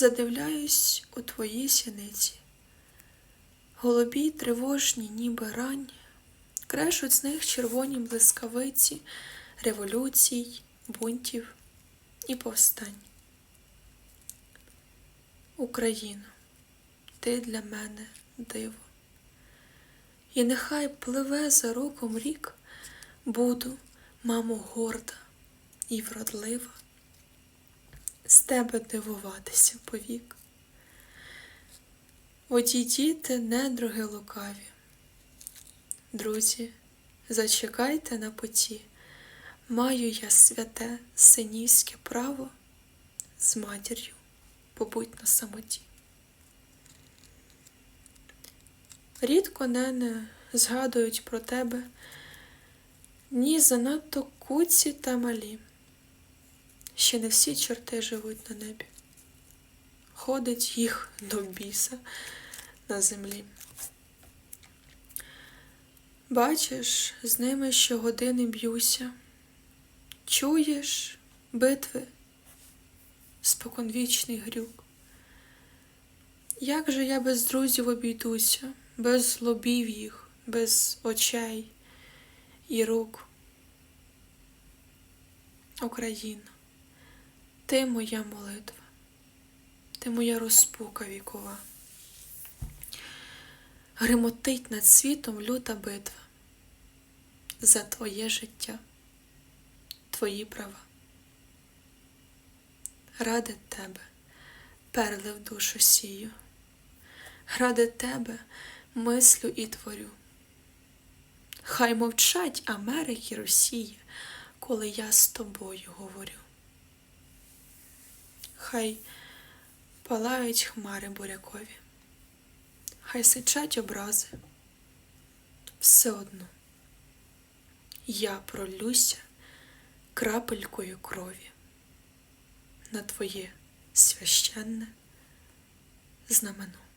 задивляюсь у твої сіниці. Голубі тривожні, ніби ранні, крешуть з них червоні блискавиці революцій, бунтів і повстань. Україно, ти для мене диво. І нехай пливе за роком рік, буду, мамо, горда і вродлива, з тебе дивуватися повік. Одійдіте, недруги лукаві. Друзі, зачекайте на поті, маю я святе синівське право з матір'ю побудь на самоті. Рідко нене згадують про тебе ні занадто куці та малі. Ще не всі чорти живуть на небі. Ходить їх до біса на землі. Бачиш, з ними щогодини б'юся, чуєш битви, споконвічний грюк. Як же я без друзів обійдуся, без лобів їх, без очей і рук? Україна, ти моя молитва, ти моя розпука вікова. Гримотить над світом люта битва за твоє життя, твої права. Ради тебе перли в душу сію, ради тебе мислю і творю. Хай мовчать Америки Росії, коли я з тобою говорю. Хай палають хмари бурякові, хай сичать образи. Все одно я пролюся крапелькою крові на твоє священне знамено.